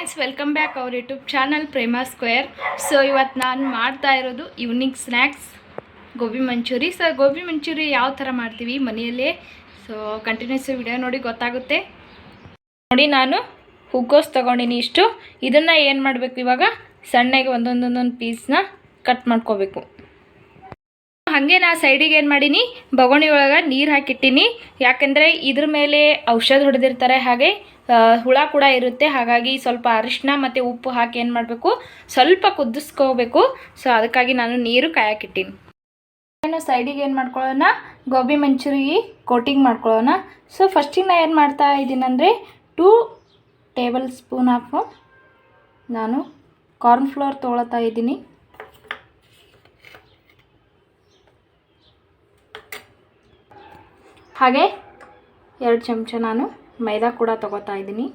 Friends welcome back ಅವ್ರ YouTube channel Prema square so ಇವತ್ತು ನಾನು ಮಾಡ್ತಾ ಇರೋದು evening snacks gobi manchurian so gobi manchurian ಯಾವ ಥರ ಮಾಡ್ತೀವಿ ಮನೆಯಲ್ಲೇ? ಸೊ ಕಂಟಿನ್ಯೂಸ್ ವಿಡಿಯೋ ನೋಡಿ ಗೊತ್ತಾಗುತ್ತೆ. ನೋಡಿ ನಾನು ಹೂಕೋಸ್ ತೊಗೊಂಡಿನಿ ಇಷ್ಟು. ಇದನ್ನು ಏನು ಮಾಡಬೇಕು ಇವಾಗ? ಸಣ್ಣಗೆ ಒಂದೊಂದೊಂದೊಂದು ಪೀಸ್ನ ಕಟ್ ಮಾಡ್ಕೋಬೇಕು. ಹಾಗೆ ನಾ ಸೈಡಿಗೆ ಏನು ಮಾಡೀನಿ? ಬಗೋಣಿ ಒಳಗೆ ನೀರು ಹಾಕಿಟ್ಟಿನಿ. ಯಾಕಂದರೆ ಇದ್ರ ಮೇಲೆ ಔಷಧ ಹೊಡೆದಿರ್ತಾರೆ ಹಾಗೆ ಹುಳ ಕೂಡ ಇರುತ್ತೆ. ಹಾಗಾಗಿ ಸ್ವಲ್ಪ ಅರಿಶಿನ ಮತ್ತು ಉಪ್ಪು ಹಾಕಿ ಏನು ಮಾಡಬೇಕು? ಸ್ವಲ್ಪ ಕುದಿಸ್ಕೋಬೇಕು. ಸೊ ಅದಕ್ಕಾಗಿ ನಾನು ನೀರು ಕಾಯಕ್ಕಿಟ್ಟೀನಿ ನಾನು ಸೈಡಿಗೆ ಏನು ಮಾಡ್ಕೊಳ್ಳೋಣ? ಗೋಬಿ ಮಂಚೂರಿ ಕೋಟಿಂಗ್ ಮಾಡ್ಕೊಳ್ಳೋಣ. ಸೊ ಫಸ್ಟಿಗೆ ನಾನು ಏನು ಮಾಡ್ತಾ ಇದ್ದೀನಂದರೆ ಟೂ ಟೇಬಲ್ ಸ್ಪೂನ್ ಆಫ್ ನಾನು ಕಾರ್ನ್ ಫ್ಲೋರ್ ತೊಗೊಳ್ತಾ ಇದ್ದೀನಿ. ಹಾಗೆ ಎರಡು ಚಮಚ ನಾನು ಮೈದಾ ಕೂಡ ತಗೋತಾ ಇದ್ದೀನಿ.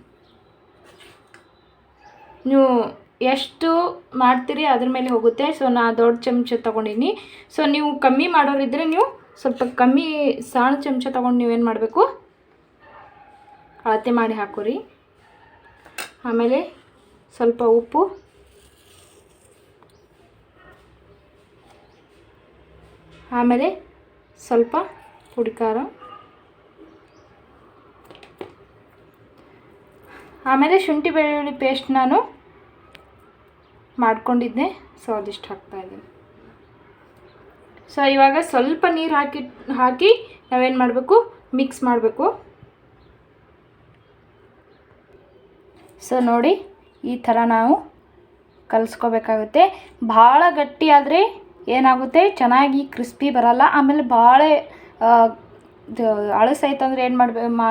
ನೀವು ಎಷ್ಟು ಮಾಡ್ತೀರಿ ಅದ್ರ ಮೇಲೆ ಹೋಗುತ್ತೆ. ಸೊ ನಾ ದೊಡ್ಡ ಚಮಚ ತೊಗೊಂಡಿನಿ ಸೊ ನೀವು ಕಮ್ಮಿ ಮಾಡೋರಿದ್ದರೆ ನೀವು ಸ್ವಲ್ಪ ಕಮ್ಮಿ ಸಣ್ಣ ಚಮಚ ತೊಗೊಂಡು ನೀವೇನು ಮಾಡಬೇಕು? ಅಳತೆ ಮಾಡಿ ಹಾಕೋರಿ. ಆಮೇಲೆ ಸ್ವಲ್ಪ ಉಪ್ಪು. ಆಮೇಲೆ ಸ್ವಲ್ಪ ಪುಡಿ ಆಮೇಲೆ ಶುಂಠಿ ಬೆಳ್ಳುಳ್ಳಿ ಪೇಸ್ಟ್ ನಾನು ಮಾಡ್ಕೊಂಡಿದ್ದೆ. ಸೊ ಅದಿಷ್ಟು ಹಾಕ್ತಾ ಇದ್ದೀನಿ. ಸೊ ಇವಾಗ ಸ್ವಲ್ಪ ನೀರು ಹಾಕಿ ಹಾಕಿ ನಾವೇನು ಮಾಡಬೇಕು? ಮಿಕ್ಸ್ ಮಾಡಬೇಕು. ಸೊ ನೋಡಿ, ಈ ಥರ ನಾವು ಕಲಿಸ್ಕೋಬೇಕಾಗುತ್ತೆ. ಭಾಳ ಗಟ್ಟಿ ಆದರೆ ಏನಾಗುತ್ತೆ? ಚೆನ್ನಾಗಿ ಕ್ರಿಸ್ಪಿ ಬರಲ್ಲ. ಆಮೇಲೆ ಭಾಳ ಅಳಸಾಯ್ತಂದ್ರೆ ಏನು ಮಾಡಬೇಕು ಮಾ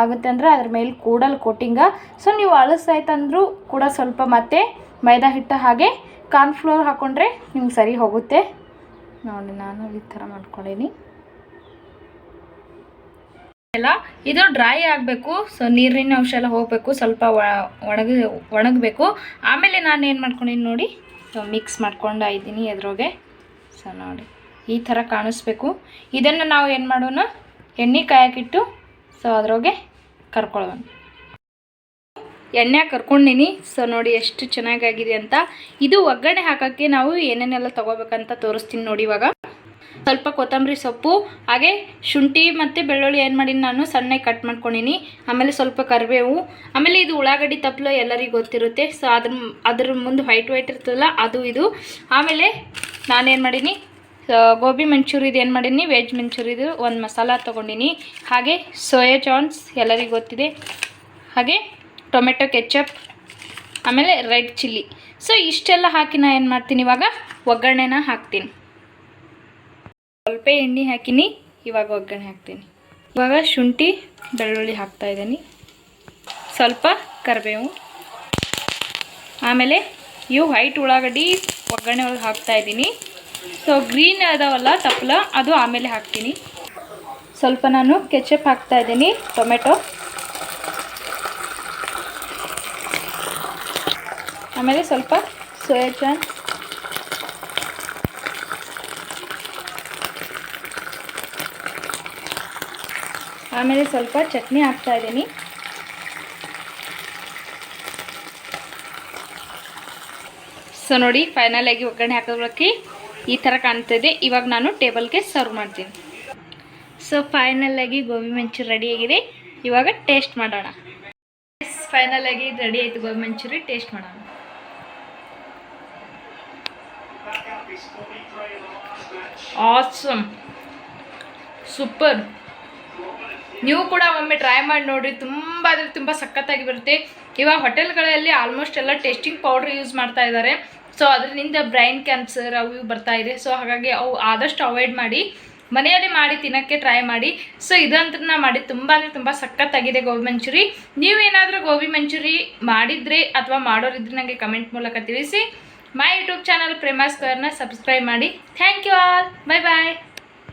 ಆಗುತ್ತೆ ಅಂದರೆ ಅದ್ರ ಮೇಲೆ ಕೂಡಲ್ ಕೋಟಿಂಗ ಸೊ ನೀವು ಅಳಸಾಯ್ತಂದ್ರೂ ಕೂಡ ಸ್ವಲ್ಪ ಮತ್ತೆ ಮೈದಾ ಹಿಟ್ಟು ಹಾಗೆ ಕಾರ್ನ್ಫ್ಲೋರ್ ಹಾಕ್ಕೊಂಡ್ರೆ ನಿಮ್ಗೆ ಸರಿ ಹೋಗುತ್ತೆ. ನೋಡಿ, ನಾನು ಈ ಥರ ಮಾಡ್ಕೊಂಡೀನಿ ಎಲ್ಲ, ಇದು ಡ್ರೈ ಆಗಬೇಕು. ಸೊ ನೀರಿನ ಅಂಶ ಎಲ್ಲ ಹೋಗಬೇಕು. ಸ್ವಲ್ಪ ಒಣಗ, ಒಣಗಬೇಕು. ಆಮೇಲೆ ನಾನು ಏನು ಮಾಡ್ಕೊಂಡಿನಿ ನೋಡಿ. ಸೊ ಮಿಕ್ಸ್ ಮಾಡ್ಕೊಂಡು ಇದ್ದೀನಿ ಎದ್ರೋಗೆ. ಸೊ ನೋಡಿ, ಈ ಥರ ಕಾಣಿಸ್ಬೇಕು. ಇದನ್ನು ನಾವು ಏನು ಮಾಡೋಣ? ಎಣ್ಣೆ ಕಾಯಕ್ಕಿಟ್ಟು ಸೊ ಅದ್ರೊಳಗೆ ಕರ್ಕೊಳ್ಳೋಣ ಎಣ್ಣೆ ಕರ್ಕೊಂಡಿನಿ. ಸೊ ನೋಡಿ ಎಷ್ಟು ಚೆನ್ನಾಗಾಗಿದೆ ಅಂತ. ಇದು ಒಗ್ಗರಣೆ ಹಾಕೋಕ್ಕೆ ನಾವು ಏನೇನೆಲ್ಲ ತೊಗೋಬೇಕಂತ ತೋರಿಸ್ತೀನಿ ನೋಡಿ ಇವಾಗ. ಸ್ವಲ್ಪ ಕೊತ್ತಂಬರಿ ಸೊಪ್ಪು, ಹಾಗೆ ಶುಂಠಿ ಮತ್ತು ಬೆಳ್ಳುಳ್ಳಿ ಏನು ಮಾಡೀನಿ ನಾನು, ಸಣ್ಣಗೆ ಕಟ್ ಮಾಡ್ಕೊಂಡಿನಿ. ಆಮೇಲೆ ಸ್ವಲ್ಪ ಕರಿಬೇವು. ಆಮೇಲೆ ಇದು ಉಳ್ಳಾಗಡ್ಡಿ ತಪ್ಪಲು ಎಲ್ಲರಿಗೂ ಗೊತ್ತಿರುತ್ತೆ. ಸೊ ಅದ್ರ ಅದ್ರ ಮುಂದೆ ವೈಟ್ ವೈಟ್ ಇರ್ತದಲ್ಲ, ಅದು ಇದು. ಆಮೇಲೆ ನಾನೇನು ಮಾಡೀನಿ ಗೋಬಿ ಮಂಚೂರಿದು ಏನು ಮಾಡೀನಿ? ವೆಜ್ ಮಂಚೂರಿದು ಒಂದು ಮಸಾಲ ತೊಗೊಂಡಿನಿ. ಹಾಗೆ ಸೋಯಾ ಚಾನ್ಸ್ ಎಲ್ಲರಿಗೂ ಗೊತ್ತಿದೆ. ಹಾಗೆ ಟೊಮೆಟೊ ಕೆಚಪ್, ಆಮೇಲೆ ರೆಡ್ ಚಿಲ್ಲಿ. ಸೊ ಇಷ್ಟೆಲ್ಲ ಹಾಕಿ ನಾ ಏನು ಮಾಡ್ತೀನಿ ಇವಾಗ? ಒಗ್ಗರಣೆನ ಹಾಕ್ತೀನಿ. ಸ್ವಲ್ಪ ಎಣ್ಣೆ ಹಾಕಿನಿ, ಇವಾಗ ಒಗ್ಗರಣೆ ಹಾಕ್ತೀನಿ. ಇವಾಗ ಶುಂಠಿ, ಬೆಳ್ಳುಳ್ಳಿ ಹಾಕ್ತಾ ಇದ್ದೀನಿ. ಸ್ವಲ್ಪ ಕರಿಬೇವು. ಆಮೇಲೆ ಇವು ವೈಟ್ ಉಳ್ಳಾಗಡ್ಡಿ ಒಗ್ಗರಣೆ ಒಳಗೆ ಹಾಕ್ತಾ ಇದ್ದೀನಿ. ಸೊ ಗ್ರೀನ್ ಅದಾವಲ್ಲ ತಪ್ಪಲ, ಅದು ಆಮೇಲೆ ಹಾಕ್ತೀನಿ. ಸ್ವಲ್ಪ ನಾನು ಕೆಚಪ್ ಹಾಕ್ತಾ ಇದ್ದೀನಿ ಟೊಮೆಟೊ ಆಮೇಲೆ ಸ್ವಲ್ಪ ಸೋಯಾ ಚಾನ್ ಆಮೇಲೆ ಸ್ವಲ್ಪ ಚಟ್ನಿ ಹಾಕ್ತಾ ಇದ್ದೀನಿ. ಸೊ ನೋಡಿ ಫೈನಲ್ ಆಗಿ ಒಗ್ಗರಣೆ ಹಾಕೋದಕ್ಕೆ ಈ ಥರ ಕಾಣ್ತಿದೆ ಇವಾಗ ನಾನು ಟೇಬಲ್ಗೆ ಸರ್ವ್ ಮಾಡ್ತೀನಿ. ಸೊ ಫೈನಲ್ ಆಗಿ ಗೋಬಿ ಮಂಚೂರಿ ರೆಡಿ ಆಗಿದೆ. ಇವಾಗ ಟೇಸ್ಟ್ ಮಾಡೋಣ. ಫೈನಲ್ ಆಗಿ ರೆಡಿ ಆಯಿತು. ಗೋಬಿ ಮಂಚೂರಿ ಟೇಸ್ಟ್ ಮಾಡೋಣ. ಆಸಮ್ ಸೂಪರ್ ನೀವು ಕೂಡ ಒಮ್ಮೆ ಟ್ರೈ ಮಾಡಿ ನೋಡಿರಿ. ತುಂಬ ಅಂದರೆ ತುಂಬ ಸಖತ್ತಾಗಿ ಬರುತ್ತೆ. ಇವಾಗ ಹೋಟೆಲ್ಗಳಲ್ಲಿ ಆಲ್ಮೋಸ್ಟ್ ಎಲ್ಲ ಟೇಸ್ಟಿಂಗ್ ಪೌಡ್ರ್ ಯೂಸ್ ಮಾಡ್ತಾ ಇದ್ದಾರೆ. ಸೊ ಅದರಿಂದ ಬ್ರೈನ್ ಕ್ಯಾನ್ಸರ್ ಅವು ಇವು ಬರ್ತಾ ಇದೆ. ಸೊ ಹಾಗಾಗಿ ಅವು ಆದಷ್ಟು ಅವಾಯ್ಡ್ ಮಾಡಿ, ಮನೆಯಲ್ಲಿ ಮಾಡಿ ತಿನ್ನೋಕ್ಕೆ ಟ್ರೈ ಮಾಡಿ. ಸೊ ಇದಂತೂ ನಾ ಮಾಡಿ ತುಂಬ ಅಂದರೆ ತುಂಬ ಸಖತ್ತಾಗಿದೆ ಗೋಬಿ ಮಂಚೂರಿ. ನೀವೇನಾದರೂ ಗೋಬಿ ಮಂಚೂರಿ ಮಾಡಿದರೆ ಅಥವಾ ಮಾಡೋರಿದ್ರೆ ನನಗೆ ಕಮೆಂಟ್ ಮೂಲಕ ತಿಳಿಸಿ. ಮೈ ಯೂಟ್ಯೂಬ್ ಚಾನಲ್ ಪ್ರೇಮಾ ಸ್ಕ್ವೇರ್ನ ಸಬ್ಸ್ಕ್ರೈಬ್ ಮಾಡಿ. Thank you all bye bye